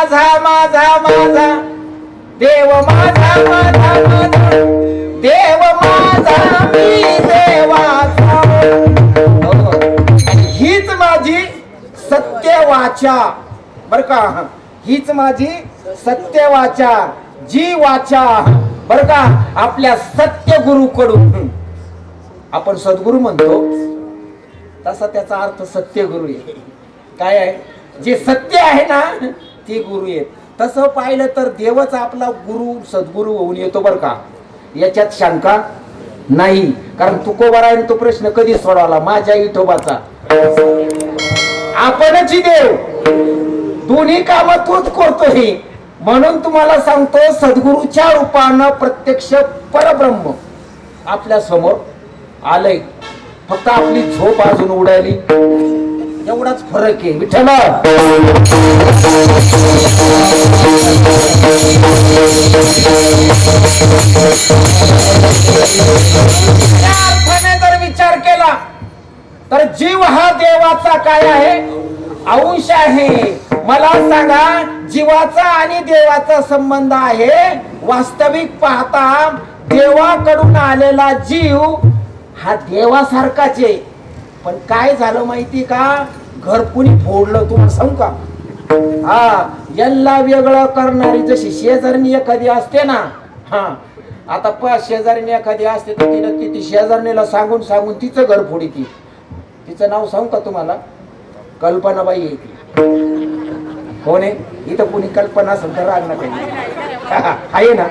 माझा माझा माझा. देव माझा माझा माझा. देव माझा मी देवाचा. हो. हीच माझी सत्य वाचा बर का? हीच माझी सत्य वाचा जी वाचा बर का? आपल्या सत्य गुरुकडून आपण सद्गुरू म्हणतो. तसा त्याचा अर्थ सत्य गुरु आहे. काय आहे? जे सत्य आहे ना ते गुरु आहेत. तसं पाहिलं तर देवच आपला गुरु सद्गुरू होऊन येतो बरं का. याच्यात शंका नाही. कारण तुकोबरायने तो प्रश्न कधी सोडवला? माझ्या विठोबाचा आपणच देव. दोन्ही काम तोच करतोय म्हणून तुम्हाला सांगतो सद्गुरूच्या रूपानं प्रत्यक्ष परब्रह्म आपल्यासमोर आलंय. फक्त आपली झोप अजून उडाली. एवढाच फरक आहे विठ्ठला अर्थाने जर विचार केला तर जीव हा देवाचा काय आहे? अंश आहे. मला सांगा जीवाचा आणि देवाचा संबंध आहे? वास्तविक पाहता देवाकडून आलेला जीव हा देवासारखाच आहे. पण काय झालं माहिती का? घर कुणी फोडलं तुम्हाला सांगू का? हा यांना वेगळं करणारी जशी शेजारणी एखादी असते ना हा आता प शेजारीने एखादी असते तर तिनं ती ती शेजारणीला सांगून सांगून तिचं घर फोडी ती. तिचं नाव सांगू का तुम्हाला? कल्पनाबाई आहे ती कोण आहे? इथं कोणी कल्पना असेल तर राग नका आहे ना?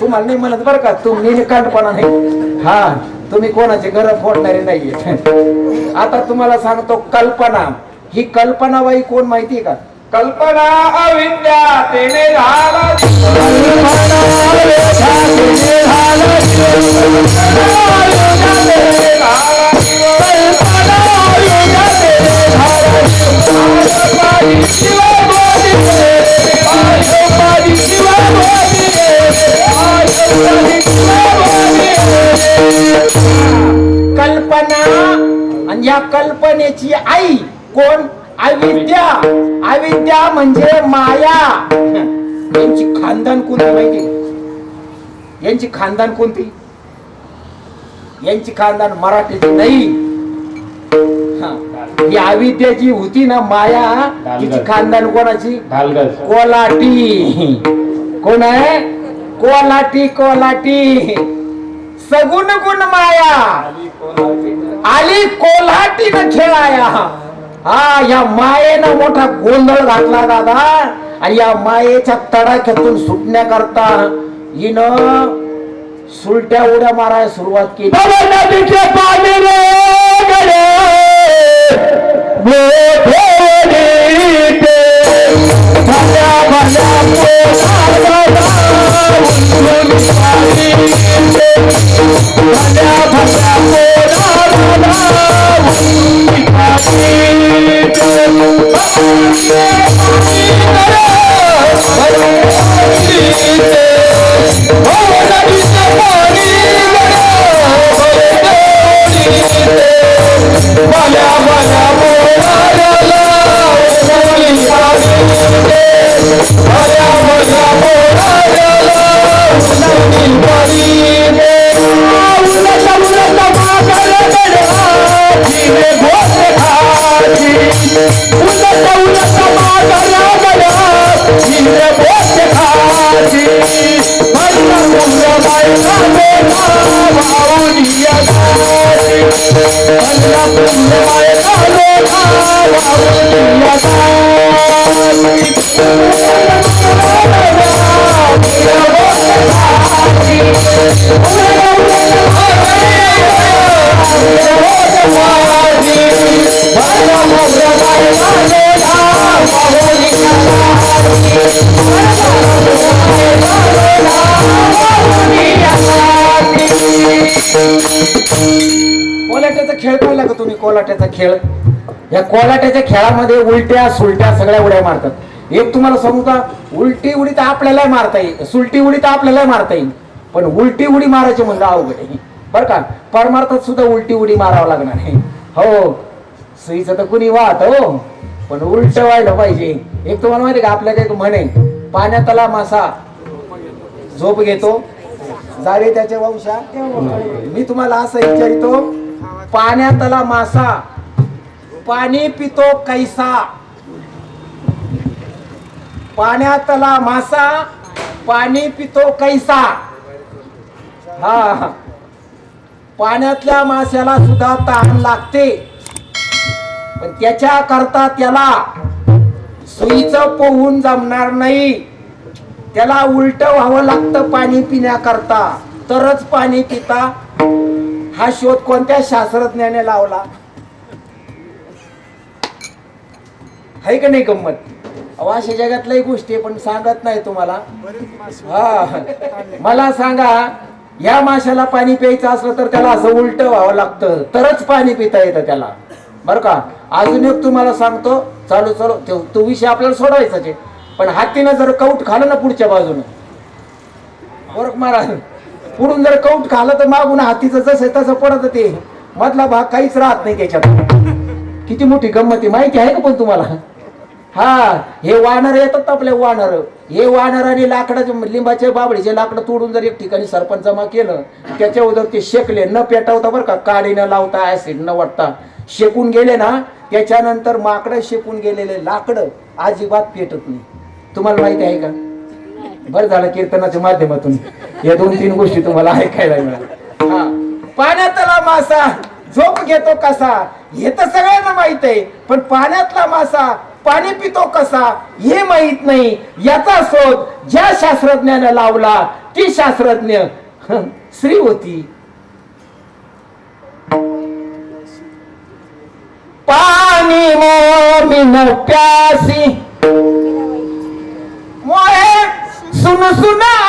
तुम्हाला नाही म्हणत बरं का? तुम्ही कल्पना नाही. हा तुम्ही कोणाचे घर फोडणारे नाहीये. आता तुम्हाला सांगतो कल्पना. ही कल्पनाबाई कोण माहिती आहे का? कल्पना अविद्या तेने झाला कल्पना आणि या कल्पनेची आई कोण? अविद्या. अविद्या म्हणजे माया. यांची खानदान कोणती माहिती? यांची खानदान कोणती? यांची खानदान मराठीची नाही. हा. अविद्या जी होती ना माया तिची खानदान कोणाची? कोलाटी. कोण आहे? कोलाटी कोलाटी. सगुण गुण माया. आली कोल्हाटीनं खेळाया. हा या मायेनं मोठा गोंधळ घातला दादा. आणि या मायेच्या तडाख्यातून सुटण्याकरता हिनं सुलट्या उड्या मारायला सुरुवात केली. या कोलाट्याच्या खेळामध्ये उलट्या सुलट्या सगळ्या उड्या मारतात. एक तुम्हाला सांगू का? उलटी उडी तर आपल्याला मारता येईल. सुलटी उडी तर आपल्याला मारता येईल. पण उलटी उडी मारायची म्हणजे अवघड आहे. बरं का? परमार्थात सुद्धा उलटी उडी मारावं लागणार आहे. हो. सुईचं तर कुणी वाहत हो. पण उलट व्हायला पाहिजे. एक तुम्हाला माहिती का? आपल्याला एक म्हणे पाण्यातला मासा झोप घेतो. जावे त्याच्या वंशा मी तुम्हाला असं विचारितो. पाण्यातला मासा पाणी पितो कैसा? पाण्यातला मासा पाणी पितो कैसा? हा. पाण्यातल्या माश्याला सुद्धा तहान लागते. पण त्याच्या करता त्याला सुईच पोहून जमणार नाही. त्याला उलट व्हावं लागतं पाणी पिण्याकरता. तरच पाणी पिता. हा शोध कोणत्या शास्त्रज्ञाने लावला? आहे का नाही गंमत? अशा जगातल्याही गोष्टी आहे, पण सांगत नाही तुम्हाला. हा. मला सांगा या माशाला पाणी प्यायचं असलं तर त्याला असं उलट व्हावं लागतं. तरच पाणी पिता येतं त्याला. बरं का? अजून एक तुम्हाला सांगतो. चालू चालू. तो- विषय आपल्याला सोडवायचाच आहे. पण हातीनं जर कौट खालं ना पुढच्या बाजूनं. बरं महाराज पुढून जर कौट खालं तर मागून हातीचं जसं आहे तसं पडत ते. मधला भाग काहीच राहत नाही त्याच्यात. किती मोठी गंमत आहे माहिती आहे का पण तुम्हाला? हा हे वानर येतात आपले वानर. हे वानर आणि लाकडाचे लिंबाचे बाबळीचे लाकडं तोडून जर एक ठिकाणी सरपंच जमा केलं त्याच्या उदर ते शेकले न पेटवता बरं का काडी न लावता ऍसिड न वाटता. शेकून गेले ना त्याच्यानंतर माकडं शेकून गेलेले लाकडं अजिबात पेटत नाही. तुम्हाला माहिती आहे का? बरं झालं कीर्तनाच्या माध्यमातून. या दोन तीन गोष्टी तुम्हाला ऐकायला मिळाल्या. हा पाण्यातला मासा. झोप घेतो कसा? हे तर सगळ्यांना माहीत आहे पण पाण्यातला मासा पाणी पितो कसा? हे माहीत नाही. याचा शोध ज्या शास्त्रज्ञाने लावला ती शास्त्रज्ञ श्री स्त्री होती. पाणी मोमिन प्यासी मोहे सुन सुना.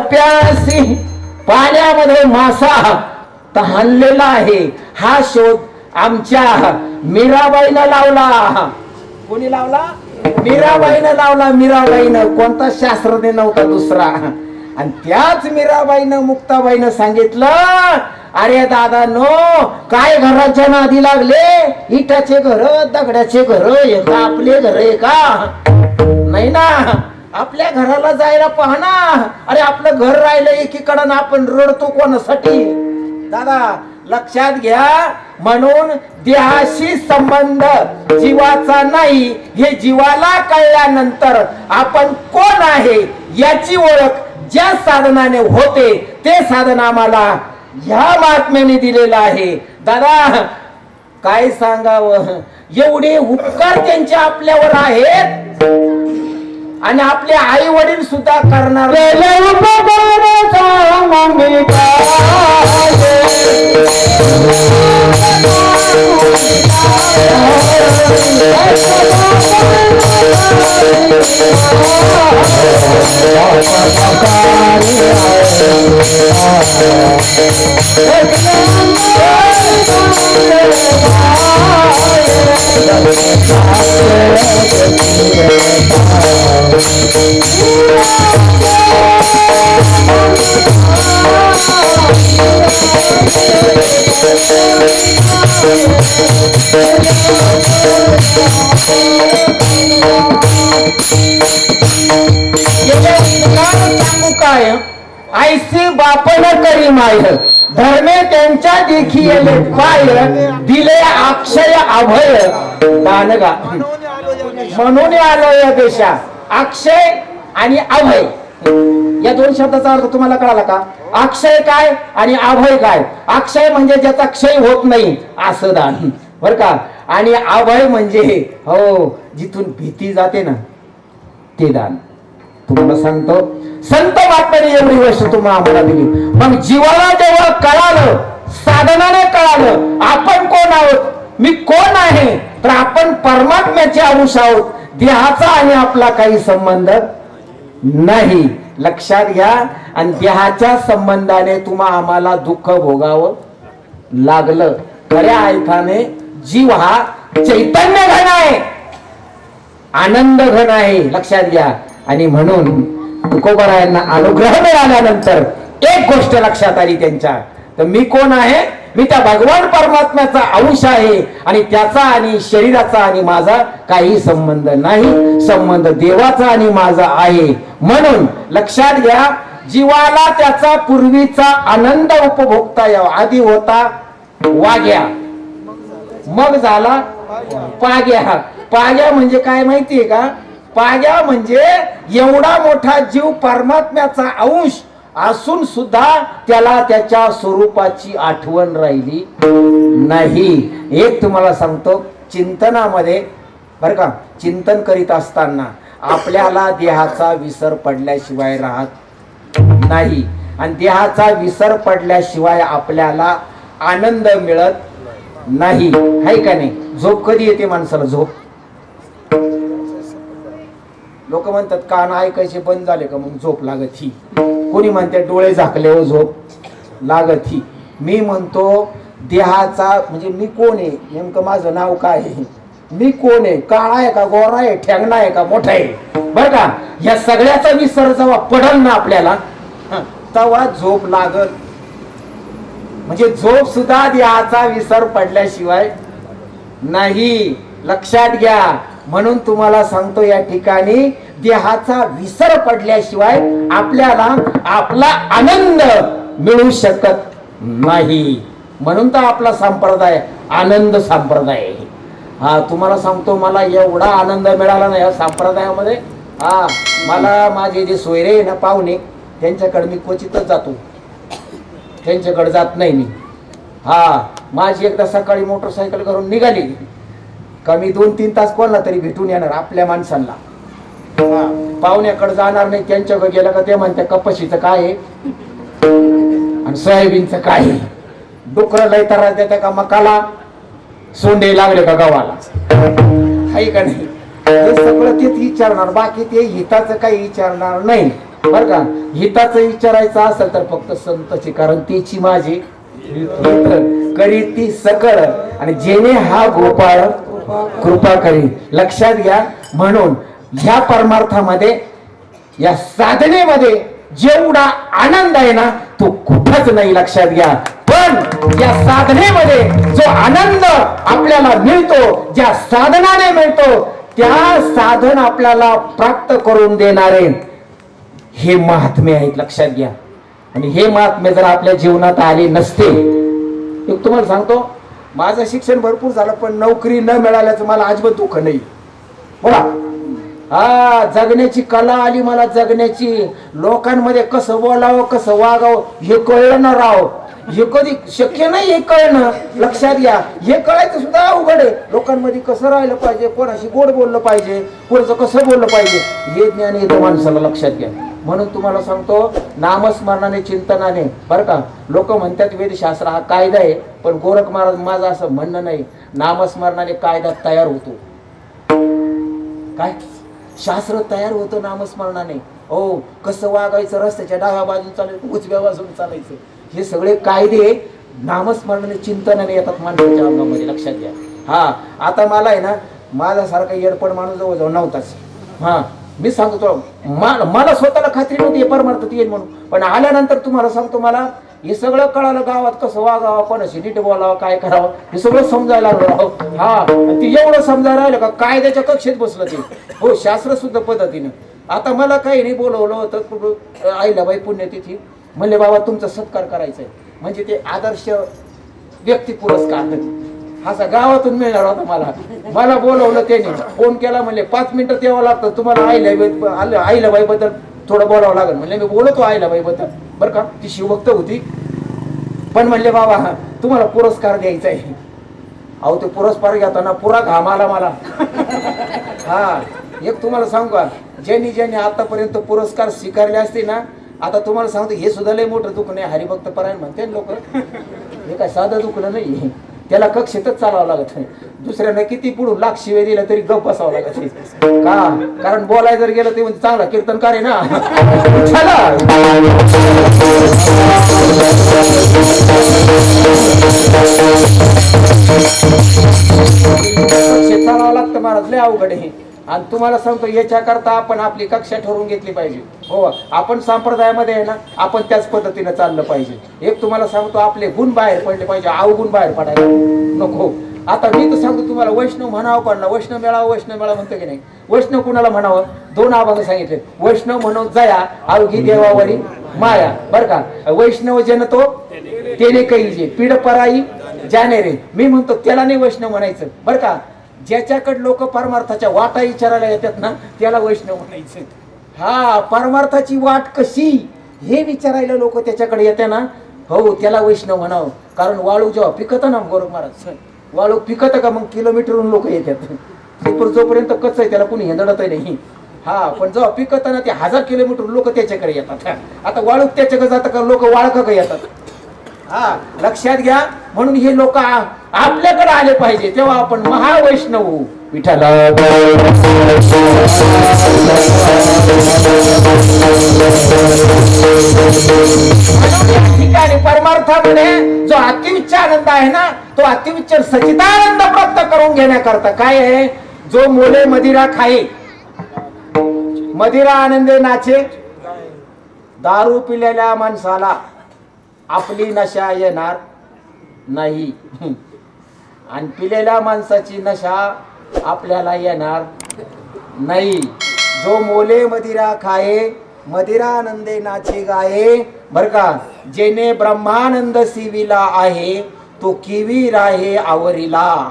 प्यासी पाण्यामध्ये मासा तहानलेला आहे. हा शोध आमच्या मीराबाईनं लावला. कोणी लावला? मीराबाईनं लावला. मीराबाईनं. कोणता शास्त्रज्ञ नव्हता दुसरा. आणि त्याच मीराबाईनं मुक्ताबाईनं सांगितलं अरे दादा नो काय घराच्या नादी लागले? इटाचे घर दगडाचे घर हे का आपले घर आहे का? नाही ना. आपल्या घराला जायला पाहना. अरे आपलं घर राहिलं एकीकडं आपण रडतो कोणासाठी? दादा लक्षात घ्या. म्हणून देहाशी संबंध जीवाचा नाही हे जीवाला कळल्यानंतर आपण कोण आहे याची ओळख ज्या साधनाने होते ते साधन आम्हाला ह्या महात्म्याने दिलेलं आहे. दादा काय सांगावं? एवढे उपकार त्यांचे आपल्यावर आहेत. आणि आपले आई वडील सुद्धा करणार विज्ञान सांगू काय? बापन करी माय. धर्मे त्यांच्या देखी येले पाय. दिले अक्षय अभय. दानगा म्हणून आलो या देशा. अक्षय आणि अभय. या दोन शब्दाचा अर्थ तुम्हाला कळाला का? अक्षय काय आणि अभय काय? अक्षय म्हणजे ज्याचा क्षय होत नाही असं दान. बर का? आणि अभय म्हणजे हो जिथून भीती जाते ना ते दान. पूर्ण सांगतो संत महात्म्याने एवढी गोष्ट तुम्हाला आम्हाला दिली. मग जीवाला जेव्हा कळालं साधनाने कळालं आपण कोण आहोत मी कोण आहे तर आपण परमात्म्याचे अंश आहोत देहाचा आणि आपला काही संबंध नाही. लक्षात घ्या आणि देहाच्या संबंधाने तुम्हा आम्हाला दुःख भोगावं लागलं. खऱ्या अर्थाने जीव हा चैतन्य घन आहे. आनंद घन आहे. लक्षात घ्या. आणि म्हणून तुकोबरायांना अनुग्रह मिळाल्यानंतर एक गोष्ट लक्षात आली त्यांच्या. तर मी कोण आहे? मी त्या भगवान परमात्म्याचा अंश आहे आणि त्याचा आणि शरीराचा आणि माझा काही संबंध नाही. संबंध देवाचा आणि माझा आहे. म्हणून लक्षात घ्या जीवाला त्याचा पूर्वीचा आनंद उपभोगता यावा. आधी होता वाग्या मग झाला पाग्या. पाग्या म्हणजे काय माहितीये का? पाया म्हणजे एवढा मोठा जीव परमात्म्याचा अंश असून सुद्धा त्याला त्याच्या स्वरूपाची आठवण राहिली नाही. एक तुम्हाला सांगतो चिंतनामध्ये बर का चिंतन करीत असताना आपल्याला देहाचा विसर पडल्याशिवाय राहत नाही. आणि देहाचा विसर पडल्याशिवाय आपल्याला आनंद मिळत नाही. हाय का नाही? झोप कधी येते माणसाला? झोप. लोक म्हणतात कान ऐकायचे बंद झाले का? मग झोप लागत ही. कोणी म्हणते डोळे झाकले हो झोप. लागत ही. मी म्हणतो देहाचा म्हणजे मी कोण आहे? नेमकं माझं नाव काय आहे? मी कोण आहे? काळा आहे का गोरा आहे ठेंगणा आहे का मोठा आहे? बर का? या सगळ्याचा विसर जेव्हा पडल ना आपल्याला तेव्हा झोप लागत म्हणजे झोप सुद्धा देहाचा विसर पडल्याशिवाय नाही. लक्षात घ्या. म्हणून तुम्हाला सांगतो या ठिकाणी देहाचा विसर पडल्याशिवाय आपल्याला आपला आनंद मिळू शकत नाही. म्हणून तर आपला संप्रदाय आनंद संप्रदाय. आहे हा तुम्हाला सांगतो मला एवढा आनंद मिळाला नाही या संप्रदायामध्ये. हा मला माझे जे सोयरे आहे ना पाहुणे त्यांच्याकडे मी क्वचितच जातो. त्यांच्याकडे जात नाही मी. हा माझी एकदा सकाळी मोटरसायकल करून निघाली. का मी दोन तीन तास कोणाला तरी भेटून येणार आपल्या माणसांना. पाहुण्याकडे जाणार नाही त्यांच्याकडे गेलं का ते म्हणते कपाशीचं काय आहे? आणि सोयाबीनचं काय आहे? डुकर लय त्रास देते का मकाला? सोंडे लागले का गव्हाला? हाय का नाही? हे सगळं तेच विचारणार बाकी ते हिताचं काही विचारणार नाही. बर का? हिताचं विचारायचं असेल तर फक्त संतची कारण तिची माझी. करी ती सकळ. आणि जेणे हा गोपाळ कृपा करी. लक्षात घ्या. म्हणून ह्या परमार्थामध्ये या साधनेमध्ये जेवढा आनंद आहे ना तो कुठंच नाही लक्षात घ्या. पण या साधनेमध्ये जो आनंद आपल्याला मिळतो ज्या साधनाने मिळतो त्या साधन आपल्याला प्राप्त करून देणारे हे महात्मे आहेत लक्षात घ्या. आणि हे महात्मे जर आपल्या जीवनात आले नसते एक तुम्हाला सांगतो माझं शिक्षण भरपूर झालं पण नोकरी न मिळाल्याचं मला अजिबात दुःख नाही. बोला. हा जगण्याची कला आली मला जगण्याची. लोकांमध्ये कसं बोलावं कसं वागावं हे कळलं ना राव. हे कधी शक्य नाही हे कळणं लक्षात घ्या. हे कळायचं सुद्धा अवघड आहे. लोकांमध्ये कसं राहिलं पाहिजे कोणाशी गोड बोललं पाहिजे कोणाचं कसं बोललं पाहिजे हे ज्ञान येतं माणसाला लक्षात घ्या. म्हणून तुम्हाला सांगतो नामस्मरणाने चिंतनाने. बरं का? लोक म्हणतात वेदशास्त्र हा कायदा आहे पण गोरख महाराज माझं असं म्हणणं नाही. नामस्मरणाने कायदा तयार होतो. काय? शास्त्र तयार होतं नामस्मरणाने. हो कसं वागायचं? रस्त्याच्या डाव्या बाजून चालायचं उजव्या बाजून चालायचं. हे सगळे कायदे नामस्मरणाने चिंतनाने येतात माणसाच्या अंगामध्ये. लक्षात घ्या. हा आता मला आहे ना माझ्यासारखा येडपण माणूस जवळजवळ नव्हताच. हा मी सांगतो मा- मला स्वतःला खात्री नव्हती हे परमार्थ येईल म्हणून. पण आल्यानंतर तुम्हाला सांगतो मला हे सगळं कळालं गावात कसं वागावं कोणाशी नीट बोलावं काय करावं हे सगळं समजायला लागलं. हा ती ते एवढं समजायला राहिलं का कायद्याच्या कक्षेत बसलं ते. हो शास्त्र सुद्धा पद्धतीनं. आता मला काही नाही बोलवलं होतं आईला बाई पुण्यतिथी. म्हणले बाबा तुमचा सत्कार करायचा आहे म्हणजे ते आदर्श व्यक्ती पुरस्कार. असा गावातून मिळणार होता मला. मला बोलवलं त्याने. फोन केला म्हणले पाच मिनिटं तेव्हा लागतं. तुम्हाला आईला आईलाबाई बद्दल थोडं बोलावं लागेल. म्हणले मी बोलतो आईलाबाई बद्दल. बरं का? ती शिवभक्त होती. पण म्हणले बाबा तुम्हाला पुरस्कार द्यायचा आहे अहो ते पुरस्कार घेताना पुरा घाम आला मला. हा एक तुम्हाला सांगू का? ज्यांनी ज्यांनी आतापर्यंत पुरस्कार स्वीकारले असते ना आता तुम्हाला सांगतो हे सुद्धा लय मोठं दुखणं नाही हरिभक्त परायण म्हणते लोक. हे काय साधं दुखणं नाही त्याला कक्षेतच चालावं लागत नाही. दुसऱ्यांना किती पुढून लाख शिवे दिला तरी गप बसावं लागत नाही. का? कारण बोलाय जर गेलं ते म्हणजे चांगला कीर्तनकार आहे ना. कक्षेत चालावं लागतं महाराज लय अवघड आहे आणि तुम्हाला सांगतो याच्याकरता आपण आपली कक्षा ठरवून घेतली पाहिजे. हो आपण संप्रदायामध्ये आहे ना आपण त्याच पद्धतीने चाललं पाहिजे. एक तुम्हाला सांगतो आपले गुण बाहेर पडले पाहिजे अवगुण बाहेर पडायला. नको. आता मी तर सांगतो तुम्हाला वैष्णव म्हणावं कोणाला वैष्णव मेळावं वैष्णव मेळा म्हणतो की नाही? वैष्णव कुणाला म्हणावं? दोन आभाग सांगितले. वैष्णव म्हणून जया अवघी देवावरी माया. बर का? वैष्णव जन तो तेने काही जे पीड पराई जाने रे मी म्हणतो त्याला नाही वैष्णव म्हणायचं. बर का? ज्याच्याकडे लोक परमार्थाच्या वाटा विचारायला येतात ना त्याला वैष्णव म्हणायचं. हा परमार्थाची वाट कशी? हे विचारायला लोक त्याच्याकडे येते ना हो त्याला वैष्णव म्हणावं. कारण वाळू जेव्हा पिकत ना गोरख महाराज वाळू पिकत का मग किलोमीटरहून लोक येतात. ते जोपर्यंत कच आहे त्याला कोणी हेंदडत नाही. हा पण जेव्हा पिकत ना ते हजार किलोमीटर लोक त्याच्याकडे येतात. आता वाळू त्याच्याकडे जातात का लोक वाळख का येतात? हा लक्षात घ्या. म्हणून हे लोक आपल्याकडे आले पाहिजे. तेव्हा आपण महावैष्णव होऊ. ठिकाणी परमार्थामध्ये जो अतिउच्च आनंद आहे ना तो अतिउच्च सचितानंद प्राप्त करून घेण्याकरता काय आहे? जो मोले मदिरा खाये मदिरा आनंदे नाचे. दारू पिलेल्या माणसाला. आपली नशा येणार नाही. आणि पिलेल्या माणसाची नशा आपल्याला येणार नाही. जो मोले मदिरा खाये मदिरानंदे नाचे गाये बर का जेने ब्रह्मानंद सिविला आहे तो किवी राहे आवरीला.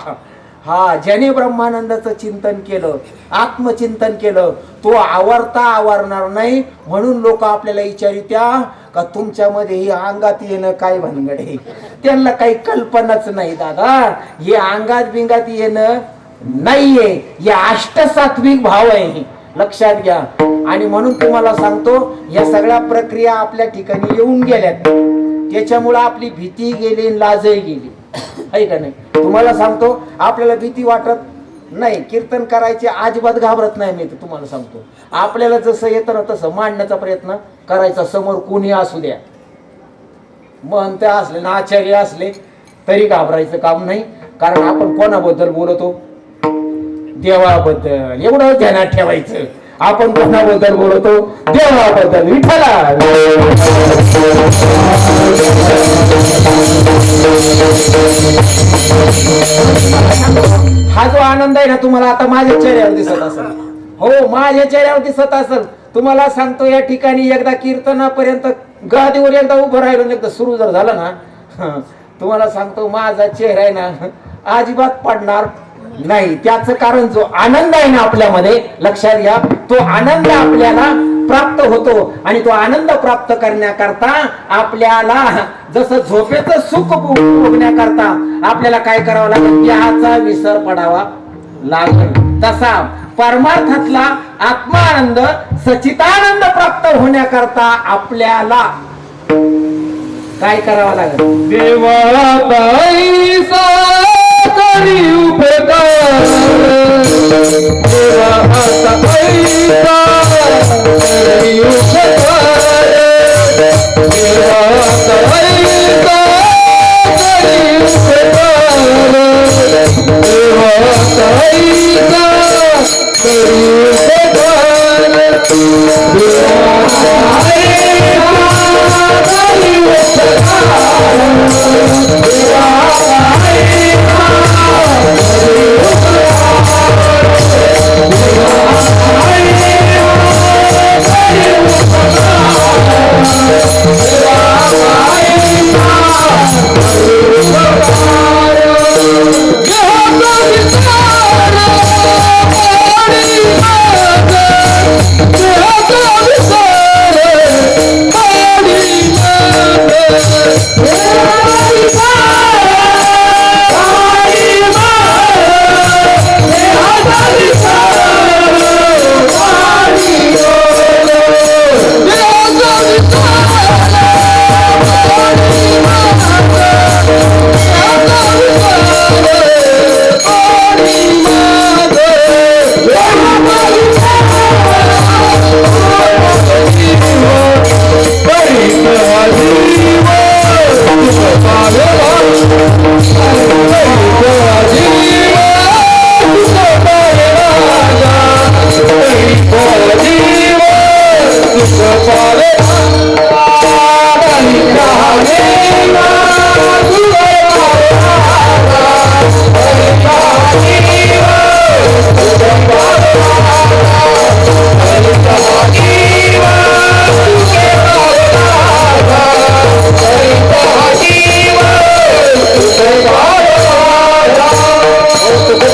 हा ज्याने ब्रह्मानंदाचं चिंतन केलं आत्मचिंतन केलं तो आवरता आवरणार नाही म्हणून लोक आपल्याला विचारित्या का तुमच्यामध्ये ही अंगात येणं काय भानगड आहे? त्यांना काही कल्पनाच नाही दादा. हे अंगात बिंगात येणं नाहीये. हे अष्टसात्विक भाव आहे. लक्षात घ्या. आणि म्हणून तुम्हाला सांगतो या सगळ्या प्रक्रिया आपल्या ठिकाणी येऊन गेल्यात. त्याच्यामुळे आपली भीती गेली आणि लाजही गेली. आहे का नाही? तुम्हाला सांगतो आपल्याला भीती वाटत नाही कीर्तन करायचे अजिबात घाबरत नाही मी तर तुम्हाला सांगतो. आपल्याला जसं येतं ना तसं मांडण्याचा प्रयत्न करायचा. समोर कोणी असू द्या. महंत असले ना आचार्य असले तरी घाबरायचं काम नाही. कारण आपण कोणाबद्दल बोलतो? देवाबद्दल. एवढं ध्यानात ठेवायचं. आपण कोणाबद्दल बोलतो? देवाबद्दल. विठ्ठला. हा जो आनंद आहे ना तुम्हाला आता माझ्या चेहऱ्यावर दिसत असेल. हो माझ्या चेहऱ्यावर दिसत असेल. तुम्हाला सांगतो या ठिकाणी एकदा कीर्तनापर्यंत गादीवर एकदा उभं राहिलो एकदा सुरू जर झालं ना तुम्हाला सांगतो माझा चेहरा आहे ना अजिबात पडणार नाही. त्याचं कारण जो आनंद आहे ना आपल्यामध्ये लक्षात घ्या तो आनंद आपल्याला प्राप्त होतो आणि तो आनंद प्राप्त करण्याकरता आपल्याला जसं झोपेचं सुख भोगण्याकरता आपल्याला काय करावं लागेल? त्याचा विसर पडावा लागेल. तसा परमार्थातला आत्मानंद सचितानंद प्राप्त होण्याकरता आपल्याला काय करावं लागेल? देवा you